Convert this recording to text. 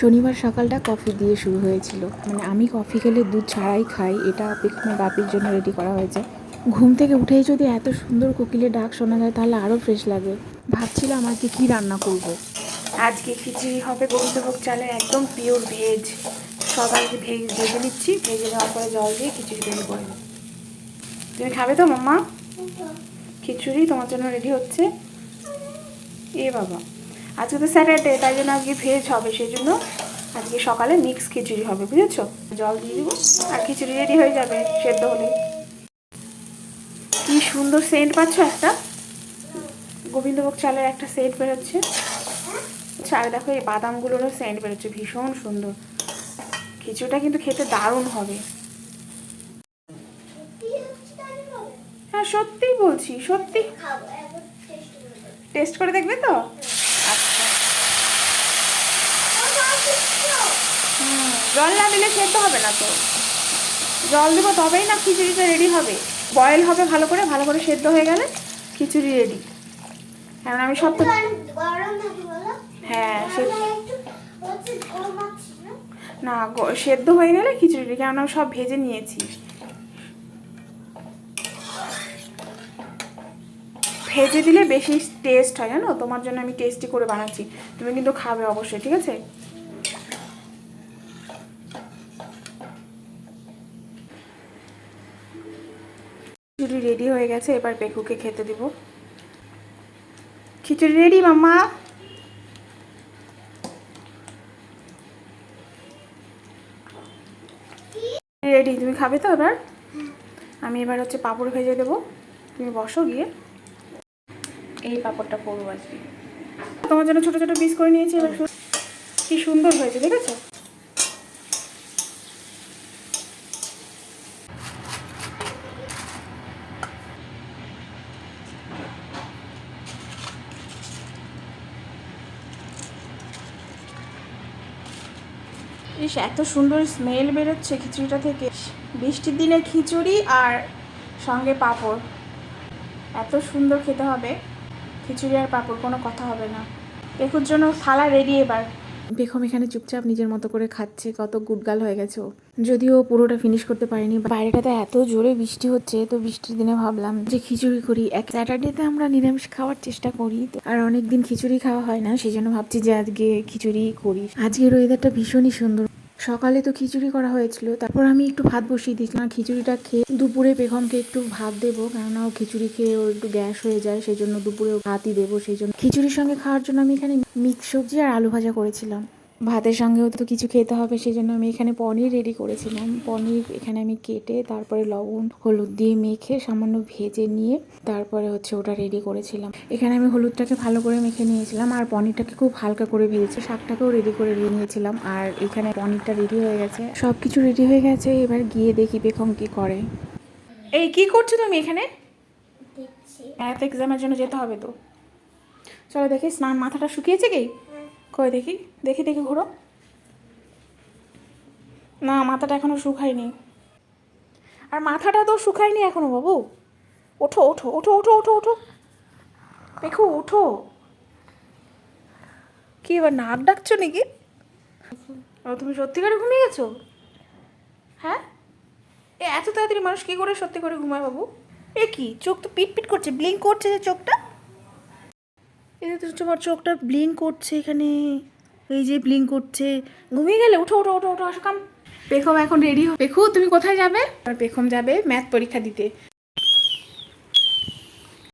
শনিবার সকালটা কফি দিয়ে শুরু হয়েছিল। মানে আমি কফি খেলে দুধ ছাড়াই খাই, এটা পেখমে বাপির জন্য রেডি করা হয়েছে। ঘুম থেকে উঠেই যদি এত সুন্দর কোকিলের ডাক শোনা যায়, তাহলে আরও ফ্রেশ লাগে। ভাবছিলাম আজকে কী রান্না করব। আজকে খিচুড়ি হবে গোবিন্দভোগ চালের একদম পিওর ভেজ সকালকে ভেজ ভেজে নিচ্ছি, ভেজে দেওয়ার পরে জল দিয়ে খিচুড়ি তৈরি করে। তুমি খাবে তো, মাম্মা? খিচুড়ি তোমার জন্য রেডি হচ্ছে। এ বাবা। আজকে তো স্যাটারডে তাই জন্য আজকে ভেজ হবে সেই জন্য আজকে সকালে মিক্স খিচুড়ি হবে বুঝেছ? জল দিয়ে দেবো আর খিচুড়ি রেডি হয়ে যাবে সেদ্ধ হলে। কি সুন্দর সেন্ট পাচ্ছ একটা? গোবিন্দভোগ চালের একটা সেন্ট বেরোচ্ছে। চাল দেখো এই বাদামগুলোরও সেন্ট বেরোচ্ছে ভীষণ সুন্দর। খিচুড়িটা কিন্তু খেতে দারুণ হবে। হ্যাঁ সত্যিই বলছি সত্যি। টেস্ট করে দেখবে তো? জল না দিলে সেদ্ধ হবে না তো। জল দেবো তবেই না খিচুড়িটা রেডি হবে। বয়েল হবে ভালো করে ভালো করে সেদ্ধ হয়ে গেলে খিচুড়ি রেডি কারণ আমি সব হ্যাঁ না সেদ্ধ হয়ে গেলে খিচুড়ি রেডি কারণ আমি সব ভেজে নিয়েছি। ভেজে দিলে বেশি টেস্ট হয়, জানো? তোমার জন্য আমি টেস্টি করে বানাচ্ছি। তুমি কিন্তু খাবে অবশ্যই, ঠিক আছে? খিচুড়ি রেডি হয়ে গেছে, এবার পেকুকে খেতে দিব। খিচুড়ি রেডি মাম্মা? রেডি তুমি খাবে তো এবার? আমি এবার হচ্ছে পাঁপড় ভেজে দেবো। তুমি বসো গিয়ে। এই পাঁপড়টা করব আজকে। তোমার জন্য ছোটো ছোটো পিস করে নিয়েছি, এবার কি সুন্দর হয়েছে, দেখেছ? ইস, এত সুন্দর স্মেল বেরোচ্ছে খিচুড়িটা থেকে। বৃষ্টির দিনে খিচুড়ি আর সঙ্গে পাঁপড়। এত সুন্দর খেতে হবে। খিচুড়ি আর পাঁপড়, কোনো কথা হবে না। পেকুর জন্য থালা রেডি এবার। বেগম এখানে চুপচাপ নিজের মতো করে খাচ্ছে, কত গুডগাল হয়ে গেছে যদিও পুরোটা ফিনিশ করতে পারিনি বাইরেটাতে এত জোরে বৃষ্টি হচ্ছে, তো বৃষ্টির দিনে ভাবলাম যে খিচুড়ি করি। এক স্যাটারডেতে আমরা নিরামিষ খাওয়ার চেষ্টা করি আর অনেক দিন খিচুড়ি খাওয়া হয় না সেই জন্য ভাবছি যে আজকে খিচুড়ি করি। আজকের ওয়েদারটা ভীষণই সুন্দর। সকালে তো খিচুড়ি করা হয়েছিল, তারপর আমি একটু ভাত বসিয়ে দিয়েছিলাম খিচুড়িটা খেয়ে দুপুরে বেগমকে একটু ভাত দেবো, কেননা ও খিচুড়ি খেয়ে ও একটু গ্যাস হয়ে যায় সেই জন্য দুপুরে ভাতই দেবো, সেই জন্য খিচুড়ির সঙ্গে খাওয়ার জন্য আমি এখানে মিক্স সবজি আর আলু ভাজা করেছিলাম। ভাতের সঙ্গেও তো কিছু খেতে হবে সেই জন্য আমি এখানে পনির রেডি করেছিলাম। পনির এখানে আমি কেটে তারপরে লবণ হলুদ দিয়ে মেখে সামান্য ভেজে নিয়ে তারপরে হচ্ছে ওটা রেডি করেছিলাম। এখানে আমি হলুদটাকে ভালো করে মেখে নিয়েছিলাম আর পনিরটাকে খুব হালকা করে ভেজেছি শাকটাকেও রেডি করে নিয়ে নিয়েছিলাম আর এখানে পনিরটা রেডি হয়ে গেছে। সব কিছু রেডি হয়ে গেছে এবার গিয়ে দেখি বেগম কি করে। এই কি করছ তুমি এখানে? ম্যাথ এক্সামের জন্য যেতে হবে তো। চলো দেখি স্নান মাথাটা শুকিয়েছে কি? কই দেখি দেখি দেখি ঘোরো। না, মাথাটা এখনও শুকায়নি। আর মাথাটা তো শুকায়নি এখনও বাবু। ওঠো ওঠো ওঠো ওঠো ওঠো ওঠো। দেখো ওঠো। কি এবার নাক ডাকছো নাকি? ও, তুমি সত্যিকারে ঘুমিয়ে গেছো? হ্যাঁ? এ, এত তাড়াতাড়ি মানুষ কী করে সত্যি করে ঘুমায় বাবু? এ কি, চোখ তো পিট পিট করছে, ব্লিঙ্ক করছে যে চোখটা? এই যে তো তোমার চোখটা ব্লিঙ্ক করছে এখানে। এই যে ব্লিঙ্ক করছে। ঘুমিয়ে গেলে, উঠো উঠো উঠো উঠো, আসো কাম পেখম এখন রেডি পেখু, তুমি কোথায় যাবে? আর পেখম যাবে ম্যাথ পরীক্ষা দিতে।